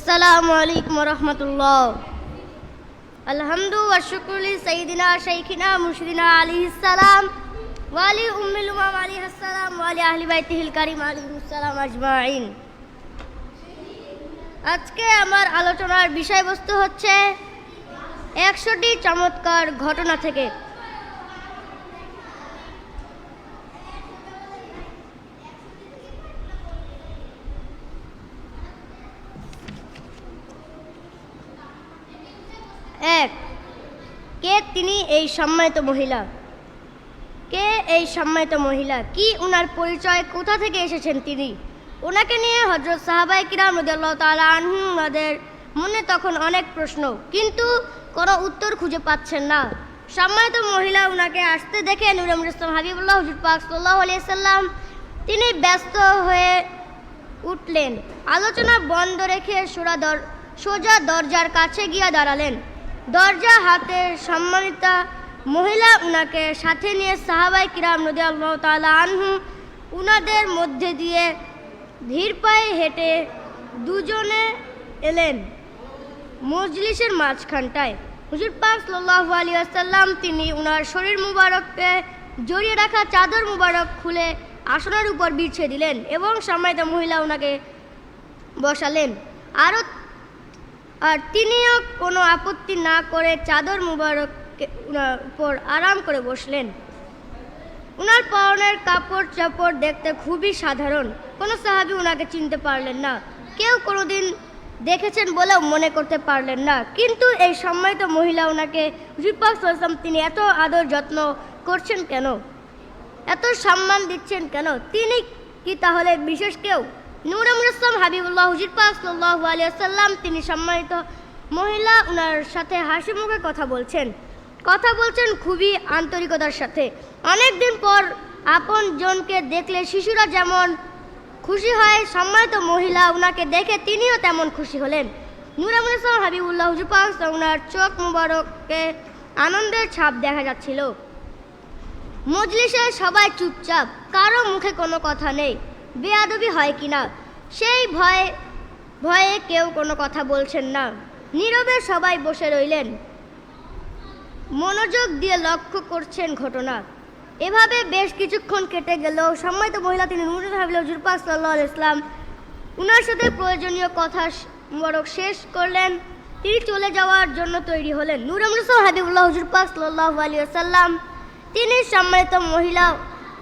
আসসালামু আলাইকুম রহমতুল্লাহ। আলহামদু ওয়াশুকুলি সঈদিনা শৈখিনা মুর্শিদিনা আলী সালাম ওয়ালি উম্মিল উমাম আলী আসসালাম ওয়ালি আহলি বাইতিহিল কারিম আলিহিসালাম আজমাইন। আজকে আমার আলোচনার বিষয়বস্তু হচ্ছে একশোটি চমৎকার ঘটনা থেকে। এক, কে তিনি এই সম্মানিত মহিলা? কে এই সম্মানিত মহিলা? কি উনার পরিচয়? কোথা থেকে এসেছেন তিনি? ওনাকে নিয়ে হজরত সাহাবাই কিরাম রদিয়াল্লাহ তালা মনে তখন অনেক প্রশ্ন। কিন্তু কোনো উত্তর খুঁজে পাচ্ছেন না। সম্মানিত মহিলা ওনাকে আসতে দেখে নুরুল ইসলাম হাবিবুল্লাহ হুজুর পাক সাল্লাহ আলিয়াল্লাম তিনি ব্যস্ত হয়ে উঠলেন। আলোচনা বন্ধ রেখে সোজা দরজার কাছে গিয়ে দাঁড়ালেন। দরজা, হাতে সম্মানিতা মহিলা উনাকে সাথে নিয়ে সাহাবাই কিরাম নদী আল্লাহ তালা আনহু, উনাদের মধ্যে দিয়ে ধীর পায়ে হেঁটে দুজনে এলেন মজলিসের মাঝখানটায়। হুজুর পাক সাল্লাল্লাহু আলাইহি আসাল্লাম তিনি উনার শরীর মুবারককে জড়িয়ে রাখা চাদর মুবারক খুলে আসনের উপর বিছিয়ে দিলেন এবং সম্মানিত মহিলা ওনাকে বসালেন। আরও আর তিনিও কোনো আপত্তি না করে চাদর মুবারক উপর আরাম করে বসলেন। উনার পরনের কাপড় চাপড় দেখতে খুবই সাধারণ। কোনো সাহাবি উনাকে চিনতে পারলেন না। কেউ কোনোদিন দেখেছেন বলেও মনে করতে পারলেন না। কিন্তু এই সম্মানিত মহিলা ওনাকে রিপাক সাল্লাম তিনি এত আদর যত্ন করছেন কেন? এত সম্মান দিচ্ছেন কেন? তিনি কি তাহলে বিশেষ কেউ? নূর ইসলাম হাবিবুল্লাহ হুজির পাক সাল্লাহু আলিয়াল্লাম তিনি সম্মানিত মহিলা ওনার সাথে হাসি মুখে কথা বলছেন। কথা বলছেন খুবই আন্তরিকতার সাথে। অনেক দিন পর আপন জনকে দেখলে শিশুরা যেমন খুশি হয়, সম্মানিত মহিলা ওনাকে দেখে তিনিও তেমন খুশি হলেন। নূর ইসলাম হাবিবুল্লাহ হুজুর পাক ওনার চোখ মুবারককে আনন্দের ছাপ দেখা যাচ্ছিল। মজলিসে সবাই চুপচাপ, কারও মুখে কোনো কথা নেই। বেয়াদবি হয় কিনা, সেই ভয়ে ভয়ে কেউ কোনো কথা বলছেন না। নীরবে সবাই বসে রইলেন। মনোযোগ দিয়ে লক্ষ্য করছেন ঘটনা। এভাবে বেশ কিছুক্ষণ কেটে গেল সম্মানিত মহিলা তিনি নুরুল হাবিল জুরপাক সাল্লাহ ইসলাম উনার সাথে প্রয়োজনীয় কথা বরক শেষ করলেন। তিনি চলে যাওয়ার জন্য তৈরি হলেন। নূর আমরুসা হাবিবুল্লাহ হুজুর পাক সাল্লাহ আলী সাল্লাম তিনি সম্মানিত মহিলা,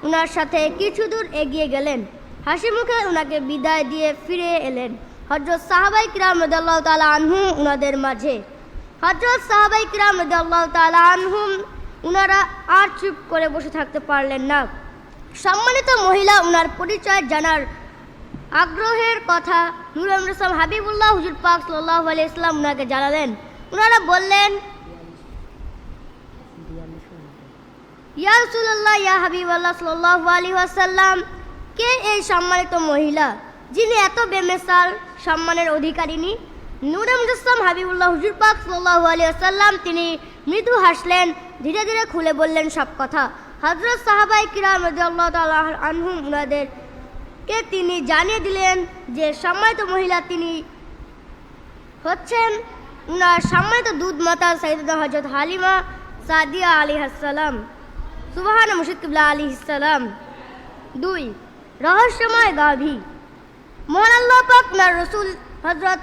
উনার সাথে কিছু দূর এগিয়ে গেলেন। হাসি মুখে ওনাকে বিদায় দিয়ে ফিরে এলেন হজরত সাহাবাই কিরাম রদাল্লাহ তালা আনহুম ওনাদের মাঝে। হজরত সাহাবাই কিরাম রদাল্লাহ তালা আনহুম উনারা আর চুপ করে বসে থাকতে পারলেন না। সম্মানিত মহিলা ওনার পরিচয় জানার আগ্রহের কথা নুর ইসলাম হাবিবুল্লাহ হুজুর পাক সাল্লাহ আলি ইসলাম ওনাকে জানালেন। উনারা বললেন, ইয়া রসুল্লাহ ইয়া হাবিব আল্লাহ সাল্লাহ আলী ওয়াসাল্লাম কে এই সম্মানিত মহিলা, যিনি এত বেমেসাল সম্মানের অধিকারিণী? নুরাম ইসলাম হাবিবুল্লাহ হুজুর পাক সাল্লাহ আলী আসাল্লাম তিনি মৃদু হাসলেন, ধীরে ধীরে খুলে বললেন সব কথা। হজরত সাহাবাই কিরাম রাদিয়াল্লাহু তাআলা আনহুম উনাদের কে তিনি জানিয়ে দিলেন যে সম্মানিত মহিলা তিনি হচ্ছেন উনার সম্মানিত দুধ মাতা সৈয়দা হজরত হালিমা সাদিয়া আলী আসসালাম সুবাহান মুর্শিদ কিবলা আলী ইসালাম দুই রহস্যময় গাভী। মহান আল্লাহ রসুল হজরত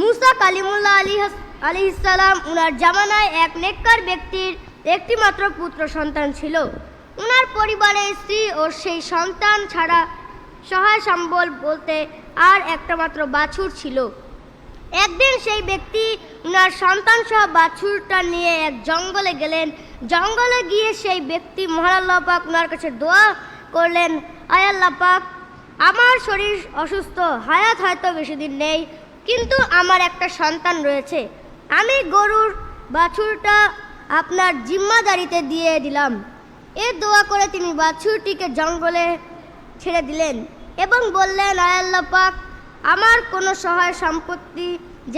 মুসা কালিমুল্লাহ আলী আলী ইসালাম উনার জামানায় এক নেককার ব্যক্তির একটিমাত্র পুত্র সন্তান ছিল। উনার পরিবারে স্ত্রী ও সেই সন্তান ছাড়া সহায় সম্বল বলতে আর একটা মাত্র বাছুর ছিল। একদিন সেই ব্যক্তি উনার সন্তান সহ বাছুরটা নিয়ে এক জঙ্গলে গেলেন। জঙ্গলে গিয়ে সেই ব্যক্তি মহারাল্লাহ পাক উনার কাছে দোয়া করলেন আয়াল্লাহ পাক, আমার শরীর অসুস্থ, হায়াত হয়তো বেশি দিন নেই, কিন্তু আমার একটা সন্তান রয়েছে। আমি গরুর বাছুরটা আপনার জিম্মাদারিতে দিয়ে দিলাম। এ দোয়া করে তিনি বাছুরটিকে জঙ্গলে ছেড়ে দিলেন এবং বললেন আয়াল্লাহ পাক, আমার কোনো সহায় সম্পত্তি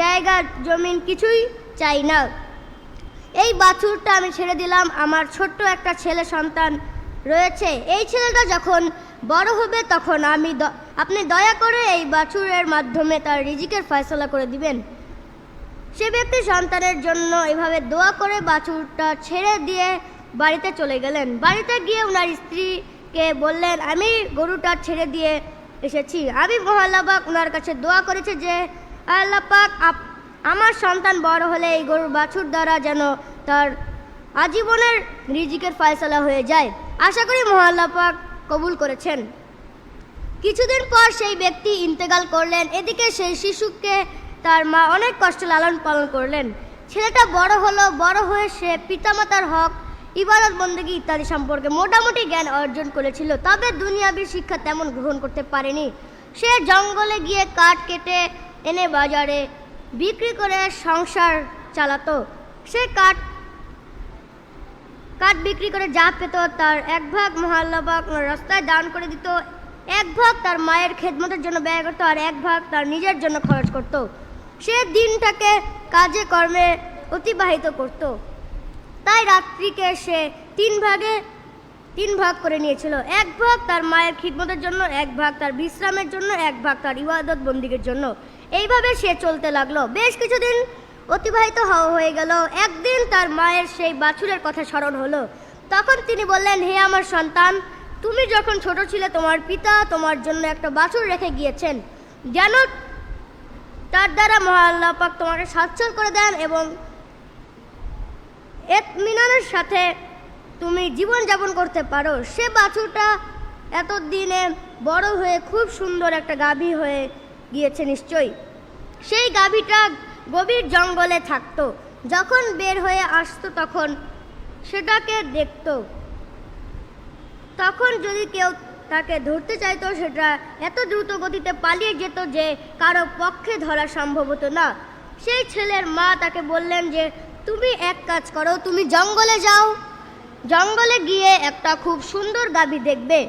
জায়গা জমিন কিছুই চাই না। এই বাছুরটা আমি ছেড়ে দিলাম, আমার ছোট্ট একটা ছেলে সন্তান রয়েছে। এই ছেলেটা যখন বড় হবে তখন আমি আপনি দয়া করে এই বাছুরের মাধ্যমে তার রিজিকের ফয়সলা করে দিবেন। সে ব্যক্তি সন্তানের জন্য এভাবে দোয়া করে বাছুরটা ছেড়ে দিয়ে বাড়িতে চলে গেলেন। বাড়িতে গিয়ে ওনার স্ত্রীকে বললেন, আমি গরুটা ছেড়ে দিয়ে এসেছি। আমি মহাল্লাপাক ওনার কাছে দোয়া করেছে যে, আল্লাপাক আমার সন্তান বড় হলে এই গরুর বাছুর দ্বারা যেন তার আজীবনের রিজিকের ফয়সলা হয়ে যায়। আশা করি মহাল্লাপাক কবুল করেছেন। কিছুদিন পর সেই ব্যক্তি ইন্তেকাল করলেন। এদিকে সেই শিশুকে তার মা অনেক কষ্ট লালন পালন করলেন। ছেলেটা বড় হলো, বড় হয়ে সে পিতামাতার হক, ইবাদত, বন্দেগী ইত্যাদি সম্পর্কে মোটামুটি জ্ঞান অর্জন করেছিল। তবে দুনিয়াবী শিক্ষা তেমন গ্রহণ করতে পারেনি। সে জঙ্গলে গিয়ে কাঠ কেটে এনে বাজারে বিক্রি করে সংসার চালাতো। সে কাঠ কাঠ বিক্রি করে যা পেত, তার এক ভাগ মহাল্লাবাগ রাস্তায় দান করে দিত। এক ভাগ তার মায়ের খেদমতের জন্য ব্যয় করতো আর এক ভাগ তার নিজের জন্য খরচ করত। সে দিনটাকে কাজে কর্মে অতিবাহিত করত। তাই রাত্রিকে সে তিন ভাগে, তিন ভাগ করে নিয়েছিল। এক ভাগ তার মায়ের খিদমতের জন্য, এক ভাগ তার বিশ্রামের জন্য, এক ভাগ তার ইবাদত বন্দিগের জন্য। এইভাবে সে চলতে লাগল। বেশ কিছুদিন অতিবাহিত হওয়া হয়ে গেল। একদিন তার মায়ের সেই বাছুরের কথা স্মরণ হলো। তখন তিনি বললেন, হে আমার সন্তান, তুমি যখন ছোট ছিলে, তোমার পিতা তোমার জন্য একটা বাছুর রেখে গিয়েছেন। যেন তার দ্বারা মহাল্লাহ পাক তোমাকে সচ্ছল করে দেন এবং এতমিনানের সাথে তুমি জীবন যাপন করতে পারো। সে বাছুরটা এতদিনে বড় হয়ে খুব সুন্দর একটা গাভী হয়ে গিয়েছে নিশ্চয়ই। সেই গাভীটা গভীর জঙ্গলে থাকতো। যখন বের হয়ে আসতো তখন সেটাকে দেখতো। তখন যদি কেউ তাকে ধরতে চাইতো, সেটা এত দ্রুত গতিতে পালিয়ে যেত যে কারও পক্ষে ধরা সম্ভব হতো না। সেই ছেলের মা তাকে বললেন যে, তুমি এক কাজ করো, তুমি জঙ্গলে যাও। জঙ্গলে গিয়ে একটা খুব সুন্দর গাভী দেখবে।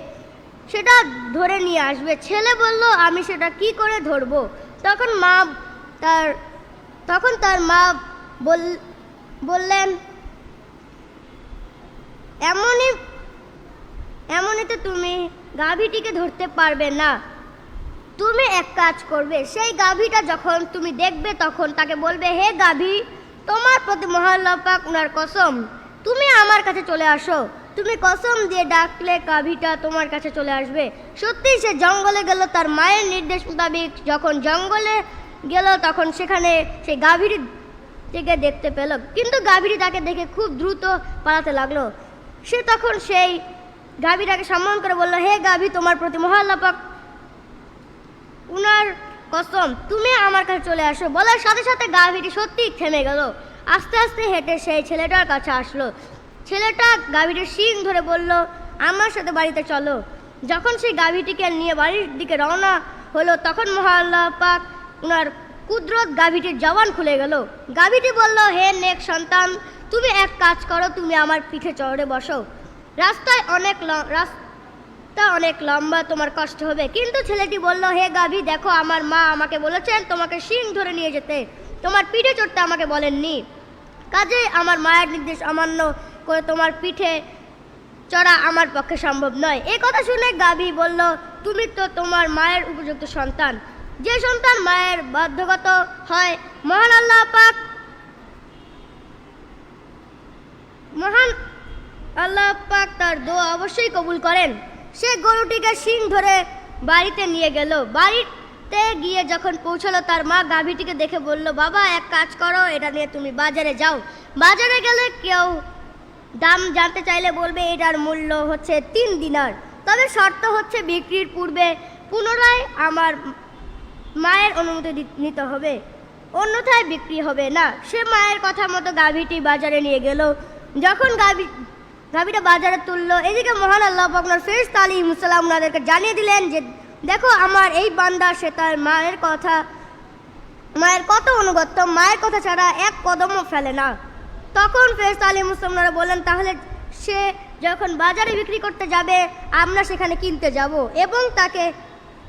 সেটা ধরে নিয়ে আসবে। ছেলে বলল, আমি সেটা কি করে ধরবো? তখন মা তার তখন তার মা বল, বললেন, এমনই এমনিতে তুমি গাভীটিকে ধরতে পারবে না। তুমি এক কাজ করবে, সেই গাভীটা যখন তুমি দেখবে তখন তাকে বলবে, হে গাভী, তোমার প্রতি মহাল্লাপাক উনার কসম। তুমি আমার কাছে চলে আসো। তুমি কসম দিয়ে ডাকলে গাভীটা তোমার কাছে চলে আসবে। সত্যি সে জঙ্গলে গেল। তার মায়ের নির্দেশ মোতাবেক যখন জঙ্গলে গেল, তখন সেখানে সেই গাভীর থেকে দেখতে পেল। কিন্তু গাভীটি তাকে দেখে খুব দ্রুত পালাতে লাগল। সে তখন সেই গাভীটাকে সম্মান করে বলল, হে গাভী, তোমার প্রতি মহাল্লাপাক, উনার কসম, তুমি আমার কাছে চলে আসো। বলার সাথে সাথে গাভীটি সত্যি থেমে গেল। আস্তে আস্তে হেঁটে সেই ছেলেটার কাছে আসলো। ছেলেটা গাভীটির শিং ধরে বলল, আমার সাথে বাড়িতে চলো। যখন সেই গাভীটিকে নিয়ে বাড়ির দিকে রওনা হলো, তখন মহাল্লাহ পাক উনার কুদরত গাভীটির জবান খুলে গেল। গাভীটি বলল, হে নেক সন্তান, তুমি এক কাজ করো, তুমি আমার পিঠে চড়ে বসো। রাস্তায় অনেক রাস্তা অনেক লম্বা, তোমার কষ্ট হবে। কিন্তু ছেলেটি বলল, হে গাভী, দেখো, আমার মা আমাকে বলেছেন তোমাকে শিং ধরে নিয়ে যেতে। তোমার পিঠে চড়তে আমাকে বলেননি। কাজে আমার মায়ের নির্দেশ অমান্য করে তোমার পিঠে চড়া আমার পক্ষে সম্ভব নয়। এই কথা শুনে গাভী বলল, তুমি তো তোমার মায়ের উপযুক্ত সন্তান। যে সন্তান মায়ের বাধ্যগত হয়, মহান আল্লাহ পাক মহান আল্লাহ পাক তার দোয়া অবশ্যই কবুল করেন। সে গরুটিকে শিং ধরে বাড়িতে নিয়ে গেল। বাড়িতে গিয়ে যখন পৌঁছালো, তার মা গাভীটিকে দেখে বলল, বাবা, এক কাজ করো, এটা নিয়ে তুমি বাজারে যাও। বাজারে গেলে কেউ দাম জানতে চাইলে বলবে, এটার মূল্য হচ্ছে তিন দিনার। তবে শর্ত হচ্ছে বিক্রির পূর্বে পুনরায় আমার মায়ের অনুমতি নিতে হবে। অন্যথায় বিক্রি হবে না। সে মায়ের কথা মতো গাভীটি বাজারে নিয়ে গেল। যখন গাভী গাভীটা বাজারে তুললো, এদিকে মহান আল্লাহ আপনার ফেস তালি মুসাল্লাম ওনাদেরকে জানিয়ে দিলেন যে, দেখো, আমার এই বান্দা, সে তার মায়ের কথা মায়ের কত অনুগত্য, মায়ের কথা ছাড়া এক কদমও ফেলে না। তখন ফেরত আলী মুসলমানরা বললেন, তাহলে সে যখন বাজারে বিক্রি করতে যাবে, আমরা সেখানে কিনতে যাব এবং তাকে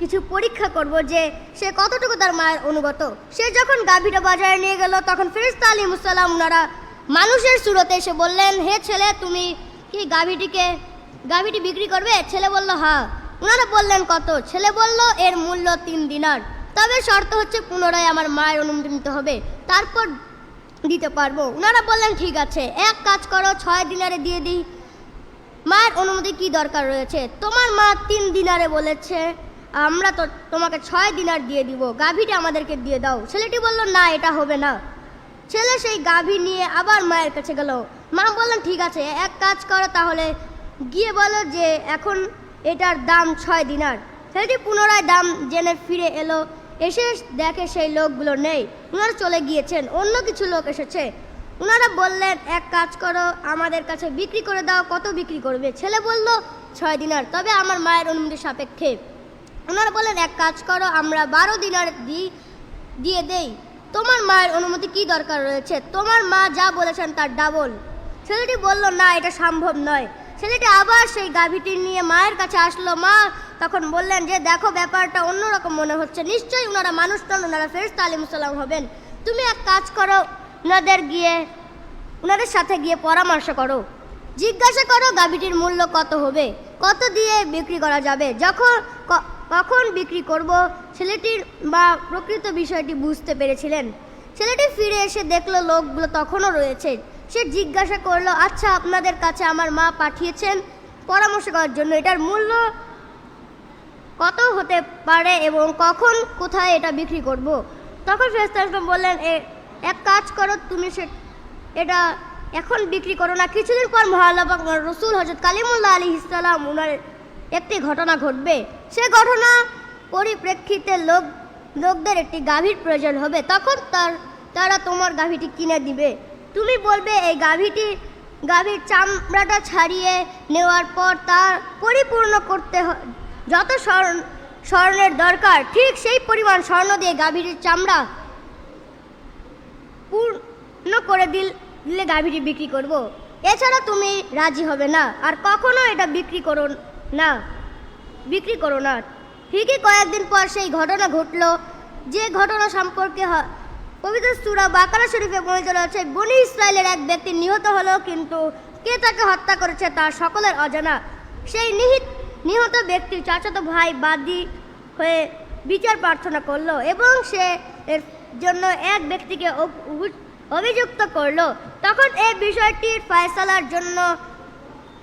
কিছু পরীক্ষা করব যে সে কতটুকু তার মায়ের অনুগত। সে যখন গাভীটা বাজারে নিয়ে গেল, তখন ফেরিস্তা আলী মুসাল্লাম ওনারা মানুষের সুরতে এসে বললেন, হে ছেলে, তুমি কি গাভীটিকে, গাভীটি বিক্রি করবে? ছেলে বলল হ্যাঁ ওনারা বললেন, কত? ছেলে বলল, এর মূল্য তিন দিনার। তবে শর্ত হচ্ছে পুনরায় আমার মায়ের অনুমতি নিতে হবে। তারপর দিতে পারব। ওনারা বললেন, ঠিক আছে। এক কাজ করো, ছয় দিনারে দিয়ে দিই। মায়ের অনুমতি কি দরকার রয়েছে? তোমার মা তিন দিনারে বলেছে আমরা তো তোমাকে ছয় দিনার দিয়ে দিব। গাভীটা আমাদেরকে দিয়ে দাও। ছেলেটি বলল, না, এটা হবে না। ছেলে সেই গাভী নিয়ে আবার মায়ের কাছে গেল। মা বললেন, ঠিক আছে, এক কাজ করো তাহলে। গিয়ে বলো যে, এখন এটার দাম ছয় দিনার। ছেলেটি পুনরায় দাম জেনে ফিরে এলো। এসে দেখে সেই লোকগুলো নেই। ওনারা চলে গিয়েছেন। অন্য কিছু লোক এসেছে। ওনারা বললেন, এক কাজ করো, আমাদের কাছে বিক্রি করে দাও। কত বিক্রি করবে? ছেলে বলল, ছয় দিনার। তবে আমার মায়ের অনুমতি সাপেক্ষে। ওনারা বললেন এক কাজ করো, আমরা বারো দিনার দিই দিয়ে দেই। তোমার মায়ের অনুমতি কি দরকার রয়েছে? তোমার মা যা বলেছেন তার ডাবল। ছেলেটি বলল, না, এটা সম্ভব নয়। ছেলেটি আবার সেই গাভীটি নিয়ে মায়ের কাছে আসলো। মা তখন বললেন যে, দেখো, ব্যাপারটা অন্যরকম মনে হচ্ছে। নিশ্চয়ই ওনারা মানুষ নন ওনারা ফেরেস্তা আলিমুসাল্লাম হবেন। তুমি এক কাজ করো ওনাদের গিয়ে ওনাদের সাথে গিয়ে পরামর্শ করো। জিজ্ঞাসা করো গাভীটির মূল্য কত হবে? কত দিয়ে বিক্রি করা যাবে? যখন কখন বিক্রি করব ছেলেটির বা প্রকৃত বিষয়টি বুঝতে পেরেছিলেন। ছেলেটি ফিরে এসে দেখল লোকগুলো তখনও রয়েছে। সে জিজ্ঞাসা করল আচ্ছা আপনাদের কাছে আমার মা পাঠিয়েছেন পরামর্শ করার জন্য। এটার মূল্য কত হতে পারে এবং কখন, কোথায় এটা বিক্রি করব? তখন ফেরেশতা ইসলাম বললেন, "এ- এক কাজ করো, তুমি সে, এটা এখন বিক্রি করো না। কিছুদিন পর মহাল্লাপাক রসুল হজরত কালিমুল্লাহ আলী ইসলাম ওনার একটি ঘটনা ঘটবে। সে ঘটনা পরিপ্রেক্ষিতে লোক, লোকদের একটি গাভীর প্রয়োজন হবে। তখন তার, তারা তোমার গাভীটি কিনে দিবে। তুমি বলবে, এই গাভীটি, গাভীর চামড়াটা ছাড়িয়ে নেওয়ার পর তার পরিপূর্ণ করতে যত স্বর্ণ, স্বর্ণের দরকার, ঠিক সেই পরিমাণ স্বর্ণ দিয়ে গাভীর চামড়া পূর্ণ করে দিল, দিলে গাভীটি বিক্রি করব। এছাড়া তুমি রাজি হবে না, আর কখনো এটা বিক্রি করো না। বিক্রি করো না। ঠিকই কয়েকদিন পর সেই ঘটনা ঘটলো। যে ঘটনা সম্পর্কে পবিত্র সুরা বাকারা শরীফে পৌঁছে রয়েছে, বনি ইসরায়েলের এক ব্যক্তি নিহত হলো, কিন্তু কে তাকে হত্যা করেছে তার সকলের অজানা। সেই নিহিত নিহত ব্যক্তির চাচাতো ভাই বাদী হয়ে বিচার প্রার্থনা করল এবং সে এর জন্য এক ব্যক্তিকে অভিযুক্ত করল। তখন এই বিষয়টির ফয়সালার জন্য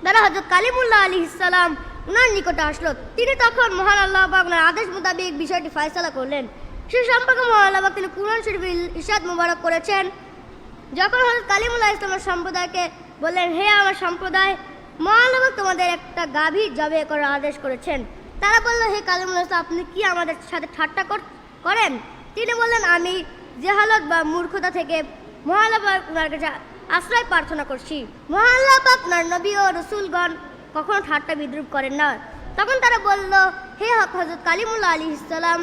দাদা হজরত কালিমুল্লাহ আলী ইসালাম উনার নিকটে আসলো। তিনি তখন মহান আল্লাহ পাক ওনার আদেশ মোতাবেক বিষয়টি ফয়সালা করলেন। সে সম্পর্কে মহান আল্লাহ পাক তিনি কুরআন শরীফ ইরশাদ মুবারক করেছেন। যখন হজরত কালিমুল্লাহ ইসলামের সম্প্রদায়কে বললেন, হে আমার সম্প্রদায়, মহান আল্লাহ তোমাদের একটা গাভী জবে করার আদেশ করেছেন। তারা বলল, হে কালিমুল্লাহ ইসলাম, আপনি কি আমাদের সাথে ঠাট্টা কর- করেন? তিনি বললেন, আমি জেহালত বা মূর্খতা থেকে মহাল্লা পাক ওনার কাছে আশ্রয় প্রার্থনা করছি। মহাল্লা পাক ওনার নবী ও রসুলগণ কখনো ঠাট্টা বিদ্রুপ করেন না। তখন তারা বলল, হে হজরত কালিমুল্লাহ আলী ইসলাম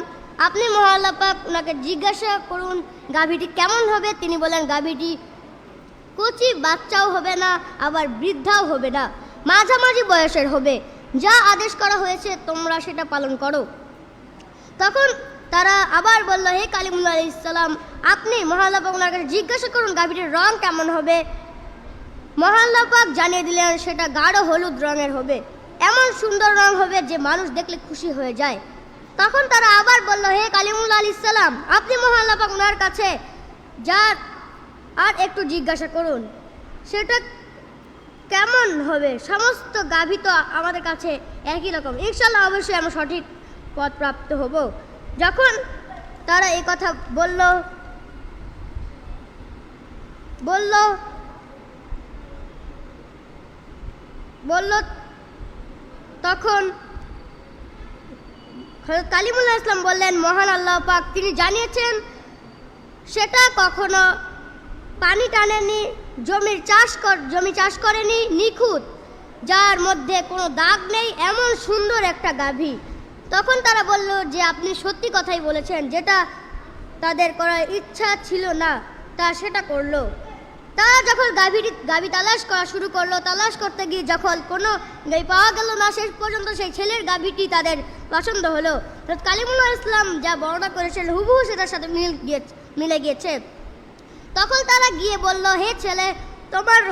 আপনি মহাল্লা পাক ওনাকে জিজ্ঞাসা করুন, গাভীটি কেমন হবে? তিনি বলেন গাভীটি কচি, বাচ্চাও হবে না, আবার বৃদ্ধাও হবে না, মাঝামাঝি বয়সের হবে। যা আদেশ করা হয়েছে, তোমরা সেটা পালন করো। তখন তারা আবার বলল, হে কালিমুল্লাহ আলাইহিস সালাম, আপনি মহাল্লা পাক ওনার কাছে জিজ্ঞাসা করুন, গাভীটির রং কেমন হবে? মহাল্লা পাক জানিয়ে দিলেন, সেটা গাঢ় হলুদ রঙের হবে। এমন সুন্দর রং হবে যে মানুষ দেখলে খুশি হয়ে যায়। তখন তারা আবার বলল, হে কালিমুল্লাহ আলাইহিস সালাম, আপনি মহাল্লা পাক ওনার কাছে যার আর একটু জিজ্ঞাসা করুন। সেটা কেমন হবে? সমস্ত গাভী তো আমাদের কাছে একই রকম। ইনশাল্লাহ অবশ্যই আমরা সঠিক পথ প্রাপ্ত হব। যখন তারা এই কথা বলল বলল বলল, তখন হযরত কালিমুল্লাহ ইসলাম বললেন, মহান আল্লাহ পাক, তিনি জানিয়েছেন, সেটা কখনো পানি টানেনি, জমির চাষ কর, জমি চাষ করেনি, নিখুঁত, যার মধ্যে কোনো দাগ নেই, এমন সুন্দর একটা গাভী। তখন তারা বলল, যে আপনি সত্যি কথাই বলেছেন, যেটা তাদের করার ইচ্ছা ছিল না, তা সেটা করল। তারা যখন গাভীটি গাভী তালাশ করা শুরু করল, তালাশ করতে গিয়ে যখন কোনো গাভী পাওয়া গেল না, শেষ পর্যন্ত সেই ছেলের গাভীটি তাদের পছন্দ হলো। কালিমুল্লাহ ইসলাম যা বর্ণনা করেছেন, হুবহু সেটার সাথে মিল গিয়ে, মিলে গিয়েছে। তখন তারা গিয়ে বলল, হে ছেলে, তোমার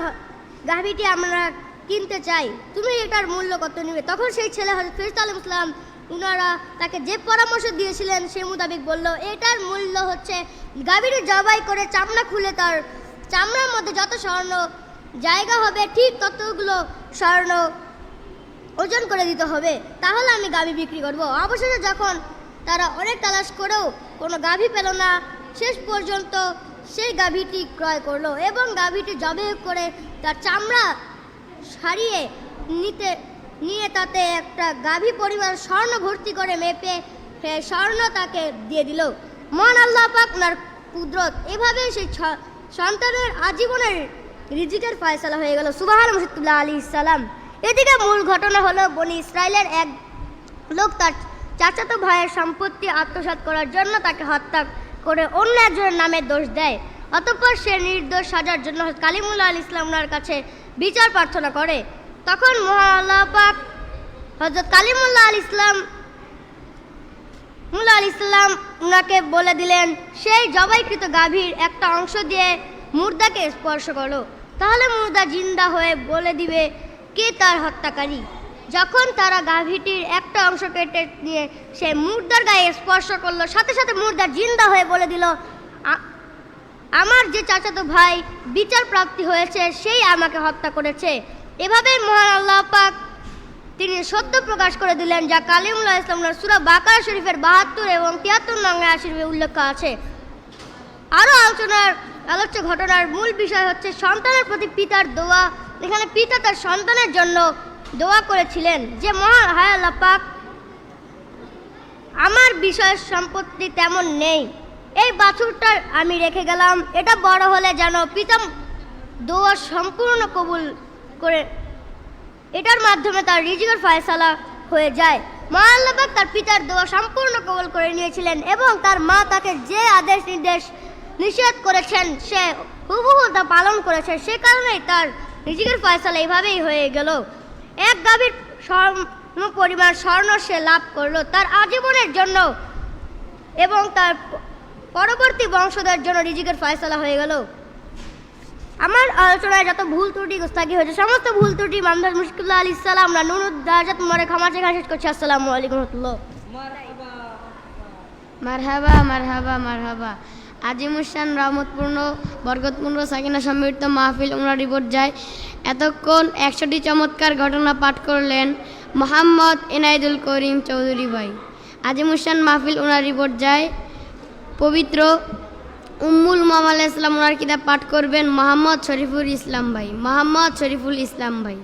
গাভীটি আমরা কিনতে চাই। তুমি এটার মূল্য কত নেবে? তখন সেই ছেলে হজরত ফেরত আলম ইসলাম উনারা তাকে যে পরামর্শ দিয়েছিলেন সে মোতাবেক বলল, এটার মূল্য হচ্ছে গাভীর জবাই করে চামড়া খুলে তার চামড়ার মধ্যে যত স্বর্ণ জায়গা হবে, ঠিক ততগুলো স্বর্ণ ওজন করে দিতে হবে। তাহলে আমি গাভী বিক্রি করব। অবশেষে যখন তারা অনেক তালাশ করেও কোনো গাভী পেল না, শেষ পর্যন্ত সেই গাভীটি ক্রয় করল এবং গাভীটি জবে করে তার চামড়া সারিয়ে নিতে, নিয়ে তাতে একটা গাভী পরিমাণ স্বর্ণ ভর্তি করে মেপে স্বর্ণ তাকে দিয়ে দিল। মন আল্লাহ পাক কুদরত এভাবে সেই সন্তানের আজীবনের রিজিকের ফয়সালা হয়ে গেল। সুবাহান মুসিদুল্লাহ আলী ইসালাম এদিকে মূল ঘটনা হলো, বনি ইসরায়েলের এক লোক তার চাচাতো ভাইয়ের সম্পত্তি আত্মসাৎ করার জন্য তাকে হত্যা করে অন্য একজনের নামে দোষ দেয়। অতঃপর সে নির্দোষ সাজার জন্য কালিমুল্লাহ আল ইসলাম ওনার কাছে বিচার প্রার্থনা করে। তখন মহান আল্লাহ পাক হজরত কালিমুল্লাহ আল ইসলাম মুল্লা আল ইসলাম উনাকে বলে দিলেন, সেই জবাইকৃত গাভীর একটা অংশ দিয়ে মুর্দাকে স্পর্শ করো। তাহলে মুর্দা জিন্দা হয়ে বলে দিবে, কে তার হত্যাকারী? যখন তারা গাভীটির একটা অংশ কেটে নিয়ে সে মুর্দার গায়ে স্পর্শ করল, সাথে সাথে মুর্দা জিন্দা হয়ে বলে দিল আমার যে চাচাতো ভাই বিচার প্রাপ্তি হয়েছে, সেই আমাকে হত্যা করেছে। এভাবে মহান আল্লাহ পাক তিনি সত্য প্রকাশ করে দিলেন, যা কালিমুল্লাহ ইসলামের সুরা বাকার শরীফের বাহাত্তর এবং তিয়াত্তর নং শরীফে উল্লেখ আছে। আরও আলোচনার, আলোচ্য ঘটনার মূল বিষয় হচ্ছে সন্তানের প্রতি পিতার দোয়া। এখানে পিতা তার সন্তানের জন্য দোয়া করেছিলেন যে, মহান, হায় আল্লাহ পাক, আমার বিষয় সম্পত্তি তেমন নেই। এই বাছুরটা আমি রেখে গেলাম। এটা বড় হলে যেন পিতা দোয়া সম্পূর্ণ কবুল করে এটার মাধ্যমে তার রিজিকের ফয়সালা হয়ে যায়। মা আল্লাহবাক তার পিতার দোয়া সম্পূর্ণ কবল করে নিয়েছিলেন এবং তার মা তাকে যে আদেশ নির্দেশ নিষেধ করেছেন, সে হুবহু তা পালন করেছে, সে কারণেই তার রিজিকের ফয়সালা এইভাবেই হয়ে গেল। এক গাভীর পরিমাণ স্বর্ণ সে লাভ করল। তার আজীবনের জন্য এবং তার পরবর্তী বংশধর জন্য রিজিকের ফয়সালা হয়ে গেল। আমার আলোচনায় যত ভুল ত্রুটি গোস্তাকি হয়েছে, সমস্ত ভুল ত্রুটি মামদার মুশকিল্লাহ আলী ইসলাম নুরুদ দাজাত মরে ক্ষমা চেখা শেষ করছি, আসসালামু আলাইকুম রহমতুল্লাহ। মারহাবা মারহাবা মারহাবা। আজিমুসান রহমতপূর্ণ, বরকতপূর্ণ সাকিনা সম্মিলিত মাহফিল উমরা রিপোর্ট যায়। এতক্ষণ একশোটি চমৎকার ঘটনা পাঠ করলেন মোহাম্মদ এনায়েদুল করিম চৌধুরী ভাই। আজিমুসান মাহফিল উনার রিপোর্ট যায়। পবিত্র উম্মুল মামাল ইসলাম ওনার কিতাব পাঠ করবেন মোহাম্মদ শরীফুল ইসলাম ভাই, মোহাম্মদ শরীফুল ইসলাম ভাই।